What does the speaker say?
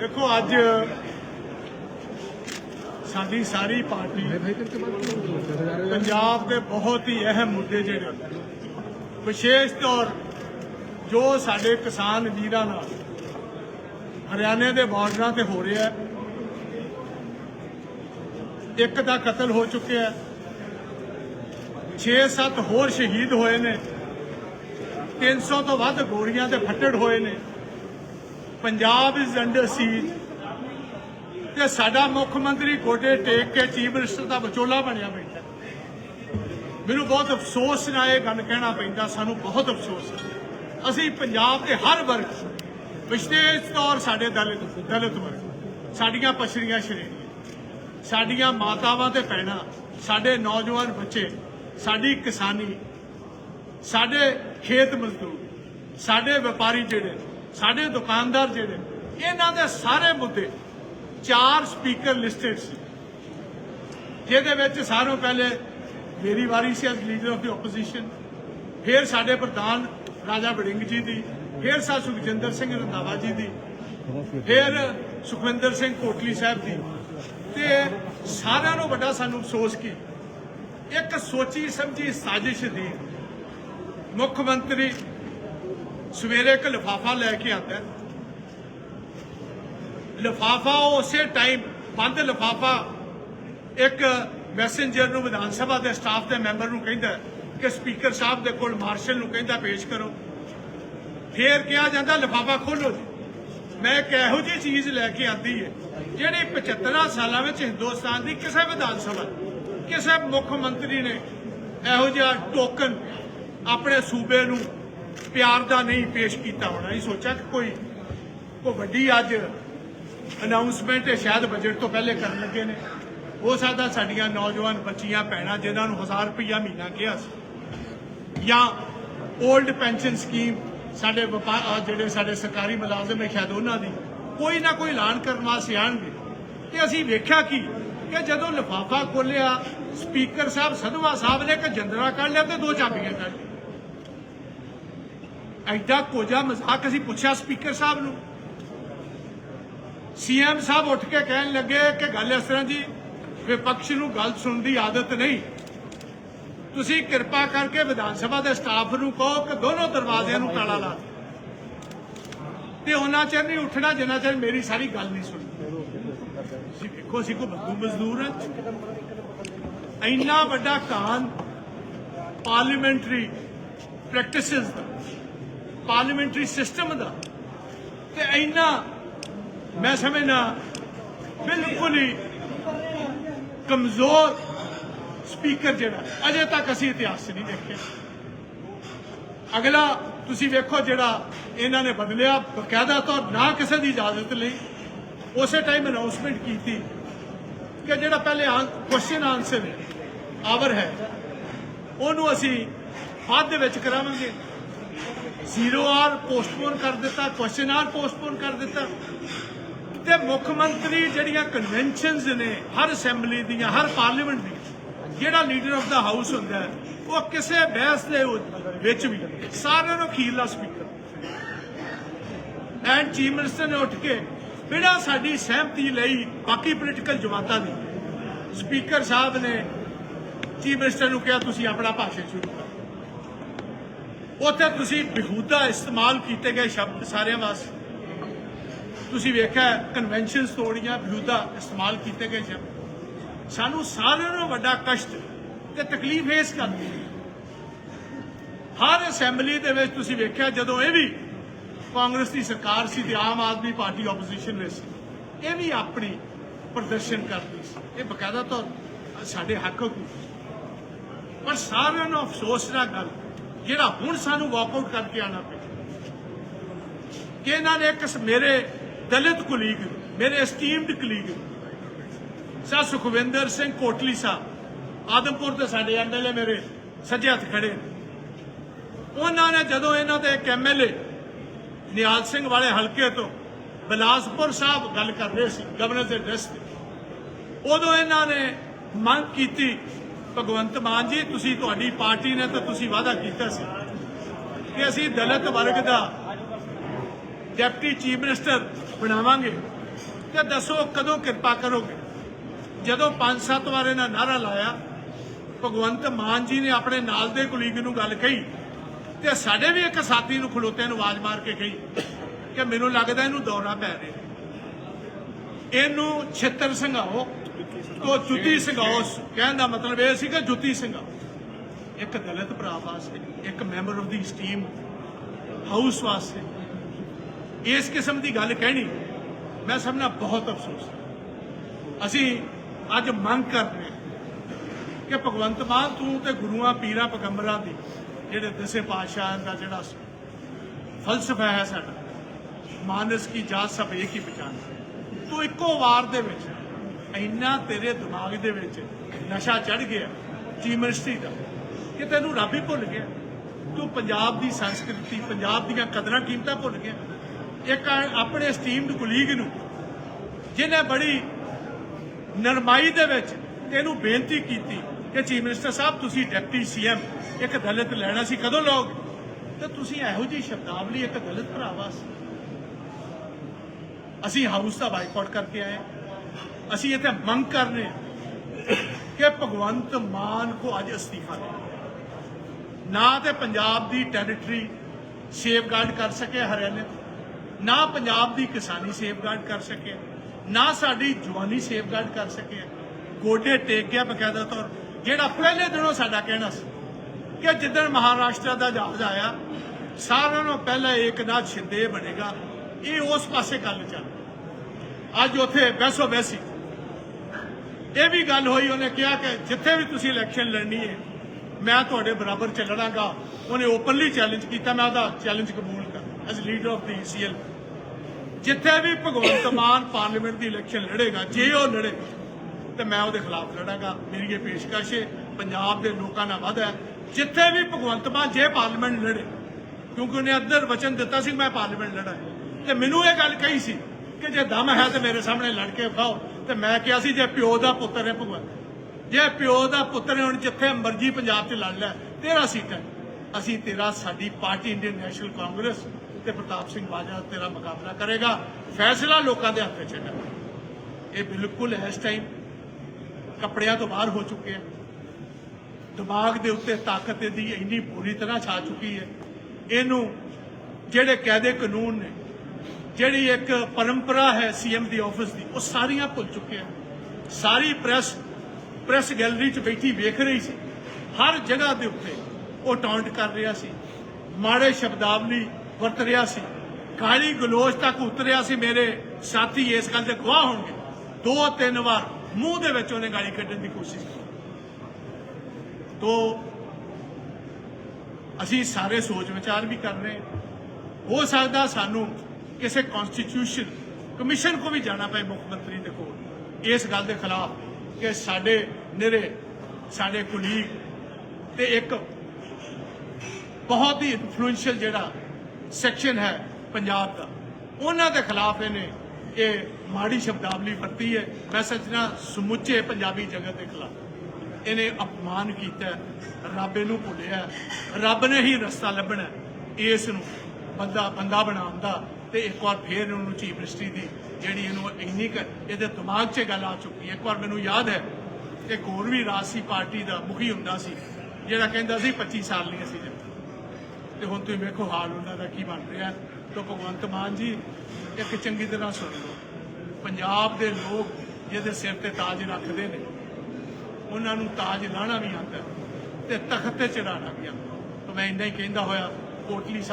ਦੇਖੋ ਅੱਜ ਸਾਡੀ ਸਾਰੀ ਪਾਰਟੀ ਪੰਜਾਬ ਦੇ ਬਹੁਤ ਹੀ ਅਹਿਮ ਮੁੱਦੇ ਜਿਹੜੇ ਵਿਸ਼ੇਸ਼ ਤੌਰ ਜੋ ਸਾਡੇ ਕਿਸਾਨ ਵੀਰਾਂ ਨਾਲ ਹਰਿਆਣੇ ਦੇ ਬਾਰਡਰਾਂ ਤੇ ਹੋ ਰਿਹਾ ਹੈ ਇੱਕ ਦਾ ਕਤਲ ਹੋ ਚੁੱਕਿਆ ਹੈ 6-7 ਹੋਰ ਸ਼ਹੀਦ ਹੋਏ ਨੇ 300 ਤੋਂ ਵੱਧ ਗੋਲੀਆਂ ਤੇ ਫੱਟੜ ਹੋਏ ਨੇ। ਪੰਜਾਬ ਇਜ਼ ਅੰਡਰ ਸੀਜ ਤੇ ਸਾਡਾ ਮੁੱਖ ਮੰਤਰੀ ਗੋਡੇ ਟੇਕ ਕੇ ਚੀਫ ਮਿਨਿਸਟਰ ਦਾ ਵਿਚੋਲਾ ਬਣਿਆ ਬੈਠਾ ਮੈਨੂੰ ਬਹੁਤ ਅਫਸੋਸ ਨਾਲ ਇਹ ਗੱਲ ਕਹਿਣਾ ਪੈਂਦਾ, ਸਾਨੂੰ ਬਹੁਤ ਅਫਸੋਸ ਹੈ। ਅਸੀਂ ਪੰਜਾਬ ਦੇ ਹਰ ਵਰਗ ਵਿਸ਼ੇਸ਼ ਤੌਰ ਸਾਡੇ ਦਲਿਤ ਦਲਿਤ ਵਰਗ ਸਾਡੀਆਂ ਪਛੜੀਆਂ ਸ਼੍ਰੇਣੀਆਂ, ਸਾਡੀਆਂ ਮਾਤਾਵਾਂ ਤੇ ਭੈਣਾਂ, ਸਾਡੇ ਨੌਜਵਾਨ ਬੱਚੇ, ਸਾਡੀ ਕਿਸਾਨੀ, ਸਾਡੇ ਖੇਤ ਮਜ਼ਦੂਰ, ਸਾਡੇ ਵਪਾਰੀ ਜਿਹੜੇ ਸਾਡੇ ਦੁਕਾਨਦਾਰ ਜਿਹੜੇ, ਇਹਨਾਂ ਦੇ ਸਾਰੇ ਮੁੱਦੇ ਚਾਰ ਸਪੀਕਰ ਲਿਸਟਡ ਸੀ। ਜਿਹਦੇ ਵਿੱਚ ਸਾਰੋਂ ਪਹਿਲੇ ਮੇਰੀ ਵਾਰੀ ਸੀ as leader of the opposition ਫਿਰ ਸਾਡੇ ਪ੍ਰਧਾਨ ਰਾਜਾ ਵੜਿੰਗ ਜੀ ਦੀ, ਫਿਰ ਸਾ ਸੁਖਜਿੰਦਰ ਸਿੰਘ ਰੰਧਾਵਾ ਜੀ ਦੀ, ਫਿਰ ਸੁਖਵਿੰਦਰ ਸਿੰਘ ਕੋਟਲੀ ਸਾਹਿਬ ਦੀ। ਤੇ ਸਾਰਿਆਂ ਨੂੰ ਵੱਡਾ ਸਾਨੂੰ ਅਫਸੋਸ ਕੀ, ਇੱਕ ਸੋਚੀ ਸਮਝੀ ਸਾਜ਼ਿਸ਼ ਦੀ ਮੁੱਖ ਮੰਤਰੀ ਸਵੇਰੇ ਇੱਕ ਲਿਫਾਫਾ ਲੈ ਕੇ ਆਉਂਦਾ ਲਿਫਾਫਾ ਉਸੇ ਟਾਈਮ ਬੰਦ ਲਿਫਾਫਾ ਇੱਕ ਮੈਸੇਂਜਰ ਨੂੰ ਵਿਧਾਨ ਸਭਾ ਦੇ ਸਟਾਫ ਦੇ ਮੈਂਬਰ ਨੂੰ ਕਹਿੰਦਾ ਕਿ ਸਪੀਕਰ ਸਾਹਿਬ ਦੇ ਕੋਲ ਮਾਰਸ਼ਲ ਨੂੰ ਕਹਿੰਦਾ ਪੇਸ਼ ਕਰੋ। ਫੇਰ ਕਿਹਾ ਜਾਂਦਾ, ਲਿਫਾਫਾ ਖੋਲੋ ਜੀ। ਮੈਂ ਇੱਕ ਇਹੋ ਜਿਹੀ ਚੀਜ਼ ਲੈ ਕੇ ਆਂਦੀ ਹੈ, ਜਿਹੜੀ 75 ਸਾਲਾਂ ਵਿੱਚ ਹਿੰਦੁਸਤਾਨ ਦੀ ਕਿਸੇ ਵਿਧਾਨ ਸਭਾ, ਕਿਸੇ ਮੁੱਖ ਮੰਤਰੀ ਨੇ ਇਹੋ ਜਿਹਾ ਟੋਕਨ ਆਪਣੇ ਸੂਬੇ ਨੂੰ ਪਿਆਰ ਦਾ ਨਹੀਂ ਪੇਸ਼ ਕੀਤਾ ਹੋਣਾ। ਇਹ ਸੋਚਿਆ ਕਿ ਕੋਈ ਕੋਈ ਵੱਡੀ ਅੱਜ ਅਨਾਉਂਸਮੈਂਟ ਸ਼ਾਇਦ ਬਜਟ ਤੋਂ ਪਹਿਲੇ ਕਰਨ ਲੱਗੇ ਨੇ। ਹੋ ਸਕਦਾ ਸਾਡੀਆਂ ਨੌਜਵਾਨ ਬੱਚੀਆਂ, ਭੈਣਾਂ ਜਿਨ੍ਹਾਂ ਨੂੰ 1000 ਰੁਪਈਆ ਮਹੀਨਾ ਕਿਹਾ ਸੀ। ਜਾਂ 올ਡ ਪੈਨਸ਼ਨ ਸਕੀਮ ਸਾਡੇ ਵਪਾਰ ਜਿਹੜੇ ਸਾਡੇ ਸਰਕਾਰੀ ਮੁਲਾਜ਼ਮ ਹੈ, ਸ਼ਾਇਦ ਉਹਨਾਂ ਦੀ ਕੋਈ ਨਾ ਕੋਈ ਐਲਾਨ ਕਰਨ ਵਾਸਤੇ ਆਣਗੇ ਤੇ ਅਸੀਂ ਵੇਖਿਆ ਕੀ? ਕਿ ਜਦੋਂ ਲਿਫਾਫਾ ਖੋਲਿਆ ਸਪੀਕਰ ਸਾਹਿਬ ਸਧਵਾ ਸਾਹਿਬ ਨੇ ਇੱਕ ਜੰਦਰਾ ਕੱਢ ਲਿਆ ਤੇ ਦੋ ਚਾਬੀਆਂ ਕੱਢ ਲਈਆਂ। ਐਡਾ ਕੋਜਾ ਮਜ਼ਾਕ ਅਸੀਂ ਪੁੱਛਿਆ ਸਪੀਕਰ ਸਾਹਿਬ ਨੂੰ। ਸੀਐਮ ਸਾਹਿਬ ਉੱਠ ਕੇ ਕਹਿਣ ਲੱਗੇ ਕਿ ਗੱਲ ਇਸ ਤਰ੍ਹਾਂ ਜੀ, ਵਿਪਕਸ਼ ਨੂੰ ਗੱਲ ਸੁਣਨ ਦੀ ਆਦਤ ਨਹੀਂ। ਤੁਸੀਂ ਕਿਰਪਾ ਕਰਕੇ ਵਿਧਾਨ ਸਭਾ ਦੇ ਸਟਾਫ ਨੂੰ ਕਹੋ ਕਿ ਦੋਨੋਂ ਦਰਵਾਜ਼ਿਆਂ ਨੂੰ ਤਾਲਾ ਲਾ ਤੇ ਉਹਨਾਂ ਚਿਰ ਨਹੀਂ ਉੱਠਣਾ, ਜਿੰਨਾ ਚਿਰ ਮੇਰੀ ਸਾਰੀ ਗੱਲ ਨਹੀਂ ਸੁਣੀ ਤੁਸੀਂ ਵੇਖੋ ਅਸੀਂ ਕੋਈ ਬੰਦੂ ਮਜ਼ਦੂਰ ਹਾਂ। ਇੰਨਾ ਵੱਡਾ ਕਾਨ ਪਾਰਲੀਮੈਂਟਰੀ ਪ੍ਰੈਕਟਿਸਿਸ ਦਾ। ਪਾਰਲੀਮੈਂਟਰੀ ਸਿਸਟਮ ਦਾ। ਤੇ ਇੰਨਾ ਮੈਂ ਸਮਝਣਾ ਬਿਲਕੁਲ ਹੀ ਕਮਜ਼ੋਰ ਸਪੀਕਰ ਜਿਹੜਾ, ਅਜੇ ਤੱਕ ਅਸੀਂ ਇਤਿਹਾਸ 'ਚ ਨਹੀਂ ਦੇਖਿਆ। ਅਗਲਾ, ਤੁਸੀਂ ਵੇਖੋ ਜਿਹੜਾ ਇਹਨਾਂ ਨੇ ਬਦਲਿਆ ਬਕਾਇਦਾ ਤੌਰ, ਨਾ ਕਿਸੇ ਦੀ ਇਜਾਜ਼ਤ ਲਈ। ਉਸੇ ਟਾਈਮ ਅਨਾਉਂਸਮੈਂਟ ਕੀਤੀ ਕਿ ਜਿਹੜਾ ਪਹਿਲੇ ਕੁਐਸਚਨ ਆਨਸਰ ਆਵਰ ਹੈ, ਉਹਨੂੰ ਅਸੀਂ ਬਾਅਦ ਦੇ ਵਿੱਚ ਕਰਾਵਾਂਗੇ। ਜ਼ੀਰੋ ਆਰ ਪੋਸਟਪੋਨ ਕਰ ਦਿੱਤਾ ਕੁਐਸਚਨ ਆਰ ਪੋਸਟਪੋਨ ਕਰ ਦਿੱਤਾ। ਤੇ ਮੁੱਖ ਮੰਤਰੀ ਜਿਹੜੀਆਂ ਕਨਵੈਨਸ਼ਨਸ ਨੇ, ਹਰ ਅਸੈਂਬਲੀ ਦੀਆਂ, ਹਰ ਪਾਰਲੀਮੈਂਟ ਦੀਆਂ, ਜਿਹੜਾ ਲੀਡਰ ਆਫ ਦਾ ਹਾਊਸ ਹੁੰਦਾ ਉਹ ਕਿਸੇ ਬਹਿਸ ਦੇ ਵਿੱਚ ਵੀ, ਸਾਰਿਆਂ ਨੂੰ ਅਖੀਰਲਾ ਸਪੀਕਰ ਐਂਡ ਚੀਫ ਮਿਨਿਸਟਰ ਨੇ ਉੱਠ ਕੇ ਬਿਨਾਂ ਸਾਡੀ ਸਹਿਮਤੀ ਲਈ ਬਾਕੀ ਪੋਲੀਟੀਕਲ ਜਮਾਤਾਂ ਦੀ ਸਪੀਕਰ ਸਾਹਿਬ ਨੇ ਚੀਫ ਮਿਨਿਸਟਰ ਨੂੰ ਕਿਹਾ, ਤੁਸੀਂ ਆਪਣਾ ਭਾਸ਼ਣ ਸ਼ੁਰੂ ਕਰੋ। ਉੱਥੇ ਤੁਸੀਂ ਬਿਹੂਦਾ ਇਸਤੇਮਾਲ ਕੀਤੇ ਗਏ ਸ਼ਬਦ ਸਾਰਿਆਂ ਵਾਸਤੇ। ਤੁਸੀਂ ਵੇਖਿਆ ਕਨਵੈਨਸ਼ਨਸ ਤੋੜੀਆਂ, ਬਿਹੂਦਾ ਇਸਤੇਮਾਲ ਕੀਤੇ ਗਏ ਸ਼ਬਦ। ਸਾਨੂੰ ਸਾਰਿਆਂ ਨੂੰ ਵੱਡਾ ਕਸ਼ਟ ਤੇ ਤਕਲੀਫ ਇਸ ਕਰਦੀ ਹੈ ਹਰ ਅਸੈਂਬਲੀ ਦੇ ਵਿੱਚ ਤੁਸੀਂ ਵੇਖਿਆ, ਜਦੋਂ ਇਹ ਵੀ ਕਾਂਗਰਸ ਦੀ ਸਰਕਾਰ ਸੀ ਤੇ ਆਮ ਆਦਮੀ ਪਾਰਟੀ ਆਪੋਜੀਸ਼ਨ ਵਿੱਚ ਸੀ, ਇਹ ਵੀ ਆਪਣੀ ਪ੍ਰਦਰਸ਼ਨ ਕਰਦੀ ਸੀ। ਇਹ ਬਕਾਇਦਾ ਤੌਰ ਸਾਡੇ ਹੱਕ ਨੂੰ ਪਰ ਸਾਰਿਆਂ ਨੂੰ ਅਫਸੋਸ ਨਾਲ ਗੱਲ ਜਿਹੜਾ ਹੁਣ ਸਾਨੂੰ ਵਾਕਆਊਟ ਕਰਕੇ ਆਣਾ ਪਿਆ ਕਿ ਇਹਨਾਂ ਨੇ ਇੱਕ ਮੇਰੇ ਦਲਿਤ ਕੁਲੀਗ ਮੇਰੇ ਐਸਟੀਮਡ ਕੁਲੀਗ ਸਾ ਸੁਖਵਿੰਦਰ ਸਿੰਘ ਕੋਟਲੀ ਸਾਹਿਬ, ਆਦਮਪੁਰ ਦੇ ਸਾਡੇ ਐਮਐਲਏ ਮੇਰੇ ਸੱਜੇ ਹੱਥ ਖੜੇ ਨੇ। ਉਹਨਾਂ ਨੇ ਜਦੋਂ ਇਹਨਾਂ ਦੇ ਇੱਕ ਐਮਐਲਏ ਨਿਹਾਲ ਸਿੰਘ ਵਾਲੇ ਹਲਕੇ ਤੋਂ ਬਿਲਾਸਪੁਰ ਸਾਹਿਬ ਗੱਲ ਕਰ ਰਹੇ ਸੀ ਗਵਰਨਰ ਦੇ ਐਡਰੈਸ ਉਦੋਂ ਇਹਨਾਂ ਨੇ ਮੰਗ ਕੀਤੀ ਭਗਵੰਤ ਮਾਨ ਜੀ, ਤੁਸੀਂ ਤੁਹਾਡੀ ਪਾਰਟੀ ਨੇ ਤਾਂ ਤੁਸੀਂ ਵਾਅਦਾ ਕੀਤਾ ਸੀ ਕਿ ਅਸੀਂ ਦਲਿਤ ਵਰਗ ਦਾ ਡਿਪਟੀ ਚੀਫ ਮਿਨਿਸਟਰ ਬਣਾਵਾਂਗੇ ਤੇ ਦੱਸੋ ਕਦੋਂ ਕਿਰਪਾ ਕਰੋਗੇ? ਜਦੋਂ ਪੰਜ ਸੱਤ ਵਾਰ ਇਹਨਾਂ ਨਾਰਾ ਲਾਇਆ, ਭਗਵੰਤ ਮਾਨ ਜੀ ਨੇ ਆਪਣੇ ਨਾਲ ਦੇ ਕੁਲੀਗ ਨੂੰ ਗੱਲ ਕਹੀ ਤੇ ਸਾਡੇ ਵੀ ਇੱਕ ਸਾਥੀ ਨੂੰ ਖਲੋਤੇ ਨੂੰ ਆਵਾਜ਼ ਮਾਰ ਕੇ ਕਹੀ ਕਿ ਮੈਨੂੰ ਲੱਗਦਾ ਇਹਨੂੰ ਦੌਰਾ ਪੈ ਰਿਹਾ। ਇਹਨੂੰ ਛਿੱਤਰ ਸੰਘਾਓ। ਉਹ ਜੁੱਤੀ ਸੰਘਾਓ ਕਹਿਣ ਦਾ ਮਤਲਬ ਇਹ ਸੀ ਕਿ ਜੁੱਤੀ ਸੰਘਾਓ ਇੱਕ ਦਲਿਤ ਭਰਾ ਵਾਸਤੇ, ਇੱਕ member of the team house ਵਾਸਤੇ। ਇਸ ਕਿਸਮ ਦੀ ਗੱਲ ਕਹਿਣੀ, ਮੈਂ ਸਭ ਨਾਲ ਬਹੁਤ ਅਫਸੋਸ ਅਸੀਂ ਅੱਜ ਮੰਗ ਕਰ ਰਹੇ ਹਾਂ ਕਿ ਭਗਵੰਤ ਮਾਨ ਤੂੰ ਤੇ ਗੁਰੂਆਂ ਪੀਰਾਂ ਪੈਗੰਬਰਾਂ ਦੀ, ਜਿਹੜੇ ਦਸੇ ਪਾਤਸ਼ਾਹ ਦਾ ਜਿਹੜਾ ਫਲਸਫਾ ਹੈ ਸਾਡਾ, ਮਾਨਸ ਕੀ ਜਾਤ ਸਭ ਇੱਕ ਹੀ ਪਛਾਣ ਤੂੰ ਇੱਕੋ ਵਾਰ ਦੇ ਵਿੱਚ ਇੰਨਾ ਤੇਰੇ ਦਿਮਾਗ ਦੇ ਵਿੱਚ ਨਸ਼ਾ ਚੜ ਗਿਆ ਚੀਫ ਮਿਨਿਸਟਰੀ ਦਾ ਕਿ ਤੈਨੂੰ ਰੱਬ ਹੀ ਭੁੱਲ ਗਿਆ। ਤੂੰ ਪੰਜਾਬ ਦੀ ਸੰਸਕ੍ਰਿਤੀ, ਪੰਜਾਬ ਦੀਆਂ ਕਦਰਾਂ, ਕੀਮਤਾਂ ਭੁੱਲ ਗਿਆ। ਇੱਕ ਆਪਣੇ ਸਟੀਮਡ ਕੁਲੀਗ ਨੂੰ, ਜਿਹਨੇ ਬੜੀ ਨਰਮਾਈ ਦੇ ਵਿੱਚ ਇਹਨੂੰ ਬੇਨਤੀ ਕੀਤੀ ਕਿ ਚੀਫ ਮਿਨਿਸਟਰ ਸਾਹਿਬ, ਤੁਸੀਂ ਡਿਪਟੀ ਸੀਐਮ, ਇੱਕ ਦਲਿਤ ਲੈਣਾ ਸੀ, ਕਦੋਂ ਲਓਗੇ? ਤੇ ਤੁਸੀਂ ਇਹੋ ਜਿਹੀ ਸ਼ਬਦਾਵਲੀ ਇੱਕ ਦਲਿਤ ਭਰਾ ਵਾਸਤੇ ਅਸੀਂ ਹਾਊਸ ਦਾ ਬਾਈਕਾਟ ਕਰਕੇ ਆਏ। ਅਸੀਂ ਇੱਥੇ ਮੰਗ ਕਰ ਰਹੇ ਹਾਂ ਕਿ ਭਗਵੰਤ ਮਾਨ ਕੋ ਅੱਜ ਅਸਤੀਫਾ ਦੇ। ਨਾ ਤੇ ਪੰਜਾਬ ਦੀ ਟੈਰੀਟਰੀ ਸੇਫਗਾਰਡ ਕਰ ਸਕੇ ਹਰਿਆਣੇ ਤੋਂ, ਨਾ ਪੰਜਾਬ ਦੀ ਕਿਸਾਨੀ ਸੇਫਗਾਰਡ ਕਰ ਸਕੇ ਨਾ ਸਾਡੀ ਜਵਾਨੀ ਸੇਫਗਾਰਡ ਕਰ ਸਕੇ। ਗੋਡੇ ਟੇਕ ਗਿਆ ਬਕਾਇਦਾ ਤੌਰ ਜਿਹੜਾ ਪਹਿਲੇ ਦਿਨੋਂ ਸਾਡਾ ਕਹਿਣਾ ਸੀ ਕਿ ਜਿੱਦਣ ਮਹਾਰਾਸ਼ਟਰ ਦਾ ਜਹਾਜ਼ ਆਇਆ ਸਾਰਿਆਂ ਨੂੰ ਪਹਿਲਾਂ ਏਕਨਾਥ ਸ਼ਿੰਦੇ ਬਣੇਗਾ। ਇਹ ਉਸ ਪਾਸੇ ਗੱਲ ਚੱਲ। ਅੱਜ ਉੱਥੇ ਬੈਸੋ ਬੈਸੀ ਇਹ ਵੀ ਗੱਲ ਹੋਈ, ਉਹਨੇ ਕਿਹਾ ਕਿ ਜਿੱਥੇ ਵੀ ਤੁਸੀਂ ਇਲੈਕਸ਼ਨ ਲੜਨੀ ਹੈ, ਮੈਂ ਤੁਹਾਡੇ ਬਰਾਬਰ ਚ ਲੜਾਂਗਾ ਉਹਨੇ ਓਪਨਲੀ ਚੈਲੰਜ ਕੀਤਾ, ਮੈਂ ਉਹਦਾ ਚੈਲੰਜ ਕਬੂਲ ਕਰ as leader of the CL ਜਿੱਥੇ ਵੀ ਭਗਵੰਤ ਮਾਨ ਪਾਰਲੀਮੈਂਟ ਦੀ ਇਲੈਕਸ਼ਨ ਲੜੇਗਾ, ਜੇ ਉਹ ਲੜੇ, ਤੇ ਮੈਂ ਉਹਦੇ ਖਿਲਾਫ ਲੜਾਂਗਾ। ਮੇਰੀ ਇਹ ਪੇਸ਼ਕਸ਼ ਹੈ, ਪੰਜਾਬ ਦੇ ਲੋਕਾਂ ਨਾਲ ਵਾਅਦਾ ਹੈ। ਜਿੱਥੇ ਵੀ ਭਗਵੰਤ ਮਾਨ ਜੇ ਪਾਰਲੀਮੈਂਟ ਲੜੇ, ਕਿਉਂਕਿ ਉਹਨੇ ਅੰਦਰ ਵਚਨ ਦਿੱਤਾ ਸੀ ਮੈਂ ਪਾਰਲੀਮੈਂਟ ਲੜਾਂ। ਤੇ ਮੈਨੂੰ ਇਹ ਗੱਲ ਕਹੀ ਸੀ ਕਿ ਜੇ ਦਮ ਹੈ ਤੇ ਮੇਰੇ ਸਾਹਮਣੇ ਲੜ ਕੇ ਵਿਖਾਓ ਤੇ ਮੈਂ ਕਿਹਾ ਸੀ ਜੇ ਪਿਓ ਦਾ ਪੁੱਤਰ ਹੈ ਭਗਵੰਤ ਜੇ ਪਿਓ ਦਾ ਪੁੱਤਰ ਹੈ ਹੁਣ ਜਿੱਥੇ ਮਰਜ਼ੀ ਪੰਜਾਬ 'ਚ ਲੜ ਲੈ, ਤੇਰਾ ਸੀਟ ਹੈ। ਅਸੀਂ ਤੇਰਾ, ਸਾਡੀ ਪਾਰਟੀ ਇੰਡੀਅਨ ਨੈਸ਼ਨਲ ਕਾਂਗਰਸ ਤੇ ਪ੍ਰਤਾਪ ਸਿੰਘ ਬਾਜਵਾ ਤੇਰਾ ਮੁਕਾਬਲਾ ਕਰੇਗਾ। ਫੈਸਲਾ ਲੋਕਾਂ ਦੇ ਹੱਥ 'ਚ ਹੈ। ਇਹ ਬਿਲਕੁਲ ਇਸ ਟਾਈਮ ਕੱਪੜਿਆਂ ਤੋਂ ਬਾਹਰ ਹੋ ਚੁੱਕੇ ਆ। ਦਿਮਾਗ ਦੇ ਉੱਤੇ ਤਾਕਤ ਦੀ ਇੰਨੀ ਬੁਰੀ ਤਰ੍ਹਾਂ ਛਾ ਚੁੱਕੀ ਹੈ। ਇਹਨੂੰ ਜਿਹੜੇ ਕਾਇਦੇ ਕਾਨੂੰਨ ਨੇ ਜਿਹੜੀ ਇੱਕ ਪਰੰਪਰਾ ਹੈ ਸੀਐਮ ਦੀ ਆਫਿਸ ਦੀ, ਉਹ ਸਾਰੀਆਂ ਭੁੱਲ ਚੁੱਕੇ ਆ ਸਾਰੀ ਪ੍ਰੈਸ ਪ੍ਰੈਸ ਗੈਲਰੀ 'ਚ ਬੈਠੀ ਵੇਖ ਰਹੀ ਸੀ। ਹਰ ਜਗ੍ਹਾ ਦੇ ਉੱਤੇ ਉਹ ਟਾਉਂਟ ਕਰ ਰਿਹਾ ਸੀ। ਮਾੜੇ ਸ਼ਬਦਾਵਲੀ ਵਰਤ ਰਿਹਾ ਸੀ। ਕਾਲੀ ਗਲੋਚ ਤੱਕ ਉਤਰਿਆ ਸੀ ਮੇਰੇ ਸਾਥੀ, ਇਸ ਗੱਲ ਦੇ ਗਵਾਹ ਹੋਣਗੇ। ਦੋ, ਤਿੰਨ ਵਾਰ ਮੂੰਹ ਦੇ ਵਿੱਚ ਉਹਨੇ ਗਾਲੀ ਕੱਢਣ ਦੀ ਕੋਸ਼ਿਸ਼ ਕੀਤੀ। ਤੋ ਅਸੀਂ ਸਾਰੇ ਸੋਚ ਵਿਚਾਰ ਵੀ ਕਰ ਰਹੇ ਹੋ ਸਕਦਾ ਸਾਨੂੰ ਕਿਸੇ ਕਨਸਟੀਟਿਊਸ਼ਨ ਕਮਿਸ਼ਨ ਕੋ ਵੀ ਜਾਣਾ ਪਏ ਮੁੱਖ ਮੰਤਰੀ ਦੇ ਕੋਲ, ਇਸ ਗੱਲ ਦੇ ਖਿਲਾਫ ਕਿ ਸਾਡੇ ਨਿਰੇ ਸਾਡੇ ਕੁਲੀਗ ਤੇ ਇੱਕ ਬਹੁਤ ਹੀ ਇਨਫਲੂਐਂਸ਼ੀਅਲ ਜਿਹੜਾ ਸੈਕਸ਼ਨ ਹੈ ਪੰਜਾਬ ਦਾ, ਉਹਨਾਂ ਦੇ ਖਿਲਾਫ ਇਹਨੇ ਇਹ ਮਾੜੀ ਸ਼ਬਦਾਵਲੀ ਵਰਤੀ ਹੈ। ਮੈਂ ਸੱਚਣਾ ਸਮੁੱਚੇ ਪੰਜਾਬੀ ਜਗਤ ਦੇ ਖਿਲਾਫ ਇਹਨੇ ਅਪਮਾਨ ਕੀਤਾ ਰੱਬ ਇਹਨੂੰ ਭੁੱਲਿਆ ਰੱਬ ਨੇ ਹੀ ਰਸਤਾ ਲੱਭਣਾ ਇਸ ਨੂੰ ਬੰਦਾ ਬੰਦਾ ਬਣਾਉਣ ਦਾ ਤੇ ਇੱਕ ਵਾਰ ਫੇਰ ਇਹਨੂੰ ਚੀਫ ਮਿਨਿਸਟਰੀ ਦੀ ਜਿਹੜੀ ਇਹਨੂੰ ਇੰਨੀ ਕੁ ਇਹਦੇ ਦਿਮਾਗ 'ਚ ਗੱਲ ਆ ਚੁੱਕੀ ਹੈ। ਇੱਕ ਵਾਰ ਮੈਨੂੰ ਯਾਦ ਹੈ ਕਿ ਇੱਕ ਹੋਰ ਵੀ ਰਾਜਸੀ ਪਾਰਟੀ ਦਾ ਮੁਖੀ ਹੁੰਦਾ ਸੀ, ਜਿਹੜਾ ਕਹਿੰਦਾ ਸੀ 25 ਸਾਲ ਨਹੀਂ ਅਸੀਂ ਜਿੱਤੇ ਤੇ ਹੁਣ ਤੁਸੀਂ ਵੇਖੋ ਹਾਲ ਉਹਨਾਂ ਦਾ ਕੀ ਬਣ ਰਿਹਾ। ਤਾਂ ਭਗਵੰਤ ਮਾਨ ਜੀ, ਇੱਕ ਚੰਗੀ ਤਰ੍ਹਾਂ ਸੁਣ ਲਓ। ਪੰਜਾਬ ਦੇ ਲੋਕ ਜਿਹਦੇ ਸਿਰ ਤੇ ਤਾਜ ਰੱਖਦੇ ਨੇ, ਉਹਨਾਂ ਨੂੰ ਤਾਜ ਲਾਣਾ ਵੀ ਆਉਂਦਾ ਹੈ ਤੇ ਤਖਤ ਤੇ ਚੜਾਉਣਾ ਵੀ ਆਉਂਦਾ ਤਾਂ ਮੈਂ ਇੰਨਾ ਹੀ ਕਹਿੰਦਾ ਹੋਇਆ, ਕੋਟਲੀ ਸਾਹਿਬ